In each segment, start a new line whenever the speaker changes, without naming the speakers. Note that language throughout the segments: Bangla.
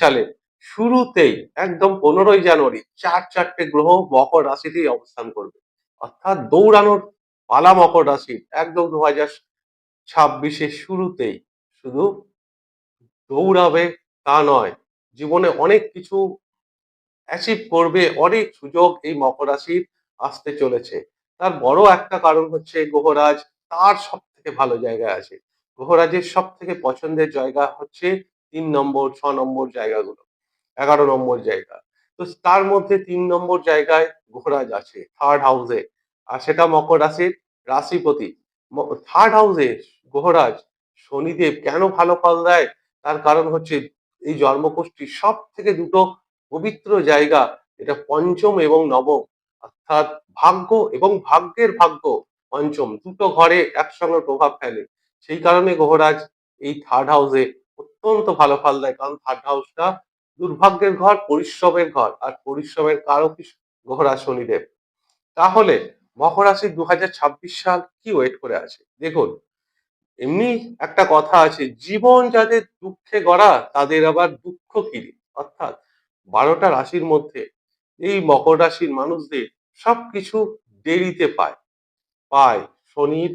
সালে শুরুতেই একদম পনেরোই জানুয়ারি চার চারটে গ্রহ মকর রাশিতেই অবস্থান করবে। অর্থাৎ দৌড়ানোর পালা মকর রাশি একদম দু হাজার শুরুতেই শুধু দৌড়াবে তা নয়, জীবনে অনেক কিছু অ্যাচিভ করবে, অনেক সুযোগ এই মকর রাশির আসতে চলেছে। তার বড় একটা কারণ হচ্ছে গ্রহরাজ তার সব থেকে ভালো জায়গায় আছে। গ্রহরাজের সব থেকে পছন্দের জায়গা হচ্ছে তিন নম্বর, ছ নম্বর জায়গাগুলো, এগারো নম্বর জায়গা। তো তার মধ্যে তিন নম্বর জায়গায় গ্রহরাজ আছে থার্ড হাউসে আর সেটা মকর রাশির রাশিপতি। থার্ড হাউসে গ্রহরাজ শনিদেব কেন ভালো ফল দেয়? তার কারণ হচ্ছে এই জন্মকুষ্ঠির সব থেকে দুটো পবিত্র জায়গা এটা পঞ্চম এবং নবম। অর্থাৎ ভাগ্য এবং ভাগ্যের ভাগ্য পঞ্চম। দুটো ঘরে একসঙ্গে প্রভাব ফেলে। সেই কারণে গ্রহরাজ এই থার্ড হাউসে অত্যন্ত ভালো ফল দেয়। কারণ থার্ড হাউসটা দুর্ভাগ্যের ঘর, পরিশ্রমের ঘর। আর পরিশ্রমের কারক গ্রহরাজ শনিদেব। তাহলে মকর রাশি দু সাল কি ওয়েট করে আছে? দেখুন, এমনি একটা কথা আছে, জীবন যাদের দুঃখে গড়া, তাদের আবার দুঃখ কিরি অর্থাৎ বারোটা রাশির মধ্যে এই মকর রাশির মানুষদের সবকিছু দেরিতে পায়। পায় শনির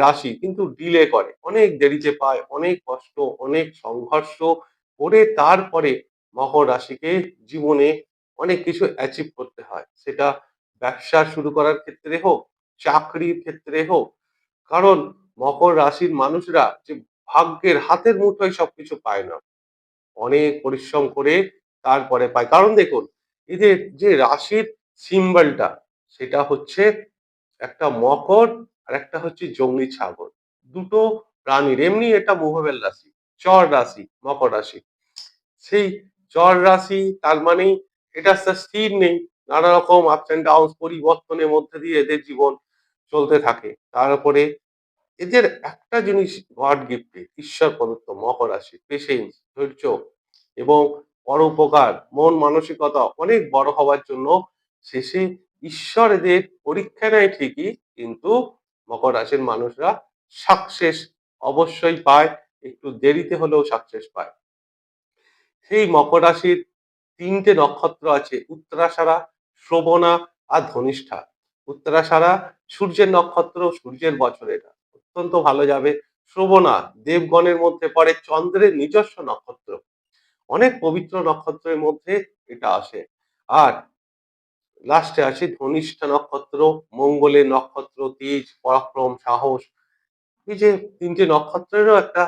রাশি কিন্তু ডিলে করে। অনেক দেরিতে পায়, অনেক কষ্ট, অনেক সংঘর্ষ করে তারপরে মকর রাশিকে জীবনে অনেক কিছু অ্যাচিভ করতে হয়। সেটা ব্যবসা শুরু করার ক্ষেত্রে হোক, চাকরির ক্ষেত্রে হোক, কারণ মকর রাশির মানুষরা যে ভাগ্যের হাতের মুঠোয় সবকিছু পায় না। অনেক পরিশ্রম করে তারপরে পায়। কারণ দেখুন এদের যে রাশির সিম্বলটা সেটা হচ্ছে একটা মকর আর একটা হচ্ছে জঙ্গলি ছাগল। দুটো প্রাণীর, এমনি এটা মুভেবল রাশি, চর রাশি, মকর রাশি। সেই চর রাশি, তার মানে এটা স্থির নেই, নানা রকম আপস অ্যান্ড ডাউন পরিবর্তনের মধ্যে দিয়ে এদের জীবন চলতে থাকে। তার উপরে এদের একটা জিনিস গড গিফটেড ঈশ্বর প্রদত্ত মকর রাশি পেশেন্স ধৈর্য এবং পরোপকার, মন মানসিকতা অনেক বড় হওয়ার জন্য শেষে ঈশ্বর এদের পরীক্ষা নেয় ঠিকই, কিন্তু মকর রাশির মানুষরা সাকসেস অবশ্যই পায়, একটু দেরিতে হলেও সাকসেস পায়। সেই মকর রাশির তিনটে নক্ষত্র আছে, উত্তরাশারা, শ্রবণা আর ধনিষ্ঠা। উত্তরাশারা সূর্যের নক্ষত্র, সূর্যের বছর এটা। অত্যন্ত ভালো যাবে। শ্রবণা দেবগণের মধ্যে পড়ে, চন্দ্রের নিজস্ব নক্ষত্র। অনেক পবিত্র নক্ষত্রের মধ্যে এটা আসে। আর লাস্টে আসি ধনিষ্ঠা নক্ষত্র মঙ্গলের নক্ষত্র তেজ পরাক্রম সাহস। এই যে তিনটে নক্ষত্রেরও একটা